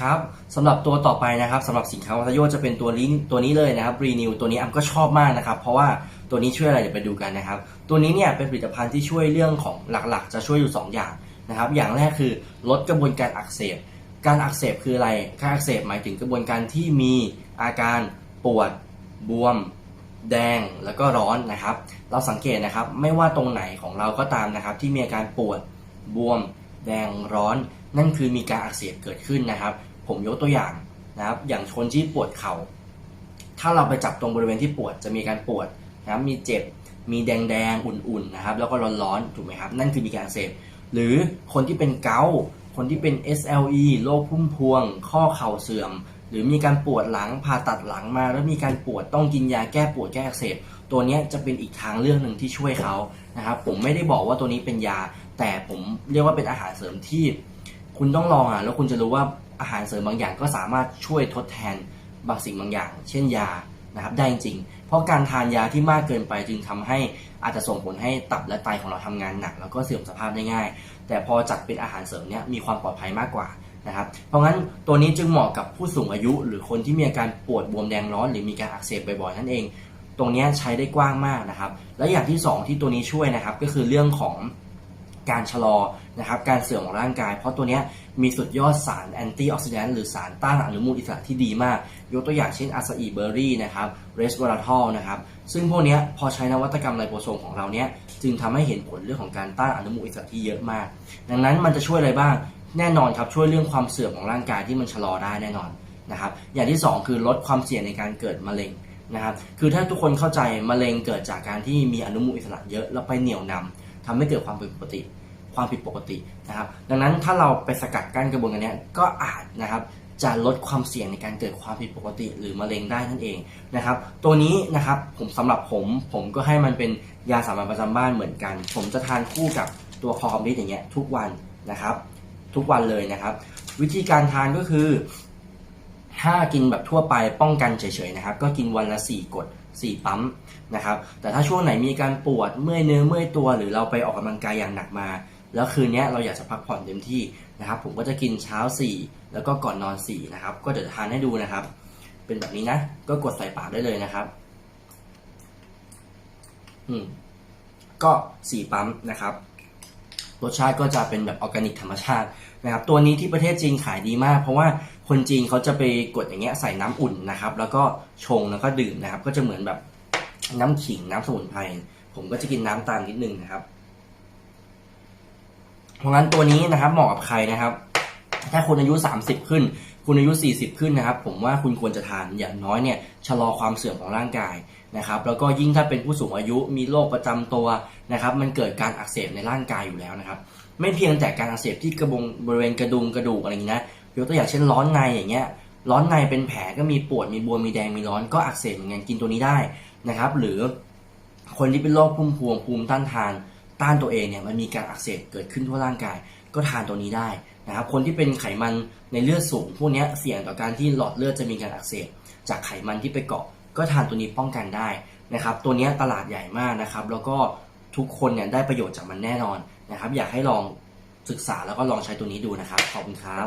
ครับสำหรับตัวต่อไปนะครับสำหรับสินค้าวัตโยจะเป็นตัวลิงตัวนี้เลยนะครับรีนิวตัวนี้อัมก็ชอบมากนะครับ เพราะว่าตัวนี้ช่วยอะไรเดี๋ยวไปดูกันนะครับ ตัวนี้เนี่ยเป็นผลิตภัณฑ์ที่ช่วยเรื่องของหลักๆ จะช่วยอยู่ 2 อย่างนะครับ อย่างแรกคือลดกระบวนการอักเสบ การอักเสบคืออะไรการอักเสบหมายถึงกระบวนการที่มีอาการปวดบวม แดงแล้วก็ร้อนนะครับ เราสังเกตนะครับ ไม่ว่าตรงไหนของเราก็ตามนะครับ ที่มีอาการปวดบวม แดงร้อน นั่นคือมีการอักเสบเกิดขึ้นนะครับ ผมยกตัวอย่างนะครับ อย่างคนที่ปวดเขา่า ถ้าเราไปจับตรงบริเวณที่ปวดจะมีการปวดนะครับมีเจ็บมีแดงๆอุ่นๆนะครับ แล้วก็ร้อนๆถูกไหมครับ นั่นคือมีการอักเสบหรือคนที่เป็นเกาคนที่เป็น SLE โรคพุ่มพวง ข้อเข่าเสื่อม หรือมีการปวดหลังผ่าตัดหลังมา แล้วมีการปวดต้องกินยาแก้ปวดแก้อักเสบตัวนี้จะเป็นอีกทางเลือกหนึ่งที่ช่วยเขานะครับ ผมไม่ได้บอกว่าตัวนี้เป็นยา แต่ผมเรียกว่าเป็นอาหารเสริมที่คุณต้องลองอะแล้วคุณจะรู้ว่าอาหารเสริมบางอย่างก็สามารถช่วยทดแทนบางสิ่งบางอย่าง เช่นยานะครับได้จริง เพราะการทานยาที่มากเกินไปจึงทำให้อาจจะส่งผลให้ตับและไตของเราทำงานหนัก แล้วก็เสื่อมสภาพได้ง่าย แต่พอจัดเป็นอาหารเสริมเนี้ยมีความปลอดภัยมากกว่านะครับ เพราะงั้นตัวนี้จึงเหมาะกับผู้สูงอายุ หรือคนที่มีอาการปวดบวมแดงร้อน หรือมีการอักเสบบ่อยๆนั่นเอง ตรงนี้ใช้ได้กว้างมากนะครับ และอย่างที่สองที่ตัวนี้ช่วยนะครับก็คือเรื่องของ การชะลอนะครับการเสื่อมของร่างกาย เพราะตัวนี้มีสุดยอดสารแอนตี้ออกซิแดนต์หรือสารต้านอนุมูลอิสระที่ดีมาก ยกตัวอย่างเช่นอาซาอิเบอร์รี่นะครับเรสวอราทอลนะครับซึ่งพวกนี้พอใช้นวัตกรรมไลโปโซมของเราเนี้ยจึงทำให้เห็นผลเรื่องของการต้านอนุมูลอิสระที่เยอะมาก ดังนั้นมันจะช่วยอะไรบ้างแน่นอนครับช่วยเรื่องความเสื่อมของร่างกายที่มันชะลอได้แน่นอนนะครับอย่างที่สองคือลดความเสี่ยงในการเกิดมะเร็งนะครับคือถ้าทุกคนเข้าใจมะเร็งเกิดจากการที่มีอนุมูลอิสระเยอะแล้วไปเหนี่ยวนำ ทำให้เกิดความผิดปกติ ความผิดปกตินะครับ ดังนั้นถ้าเราไปสกัดกั้นกระบวนการนี้ก็อาจนะครับจะลดความเสี่ยงในการเกิดความผิดปกติหรือมะเร็งได้นั่นเองนะครับ ตัวนี้นะครับผมสำหรับผมผมก็ให้มันเป็นยาสามัญประจำบ้านเหมือนกัน ผมจะทานคู่กับตัวคอคอมพิวอย่างเงี้ยทุกวันนะครับ ทุกวันเลยนะครับ วิธีการทานก็คือ ถ้ากินแบบทั่วไปป้องกันเฉยๆนะครับ ก็กินวันละ 4กด 4 ปั๊มนะครับ แต่ถ้าช่วงไหนมีการปวดเมื่อยเนื้อเมื่อยตัว หรือเราไปออกกำลังกายอย่างหนักมา แล้วคืนนี้เราอยากจะพักผ่อนเต็มที่นะครับ ผมก็จะกินเช้า 4 แล้วก็ก่อนนอน 4 นะครับ ก็เดี๋ยวทานให้ดูนะครับ เป็นแบบนี้นะ ก็กดใส่ปากได้เลยนะครับ อืมก็ 4 ปั๊มนะครับ รสชาติก็จะเป็นแบบออร์แกนิกธรรมชาตินะครับตัวนี้ที่ประเทศจีนขายดีมาก เพราะว่าคนจีนเขาจะไปกดอย่างเงี้ยใส่น้ำอุ่นนะครับ แล้วก็ชงแล้วก็ดื่มนะครับ ก็จะเหมือนแบบน้ำขิงน้ำสมุนไพรผมก็จะกินน้ำตามนิดนึงนะครับ เพราะงั้นตัวนี้นะครับเหมาะกับใครนะครับ ถ้าคุณอายุ 30 ขึ้น คุณอายุ 40 ขึ้นนะครับ ผมว่าคุณควรจะทานอย่างน้อยเนี่ยชะลอความเสื่อมของร่างกายนะครับ แล้วก็ยิ่งถ้าเป็นผู้สูงอายุมีโรคประจำตัวนะครับ มันเกิดการอักเสบในร่างกายอยู่แล้วนะครับ ไม่เพียงแต่การอักเสบที่กระบงบริเวณกระดุมกระดูกอะไรอย่างนี้นะยกตัวอย่างเช่นร้อนในอย่างเงี้ยร้อนในเป็นแผลก็มีปวดมีบวมมีแดงมีร้อนก็อักเสบเหมือนกันกินตัวนี้ได้นะครับ หรือคนที่เป็นโรคพุ่มพวงภูมิต้านทาน ต้านตัวเองเนี่ยมันมีการอักเสบเกิดขึ้นทั่วร่างกาย ก็ทานตัวนี้ได้นะครับคนที่เป็นไขมันในเลือดสูง พวกนี้เสี่ยงต่อการที่หลอดเลือดจะมีการอักเสบจากไขมันที่ไปเกาะ ก็ทานตัวนี้ป้องกันได้นะครับ ตัวนี้ตลาดใหญ่มากนะครับ แล้วก็ทุกคนเนี่ยได้ประโยชน์จากมันแน่นอนนะครับ อยากให้ลองศึกษาแล้วก็ลองใช้ตัวนี้ดูนะครับ ขอบคุณครับ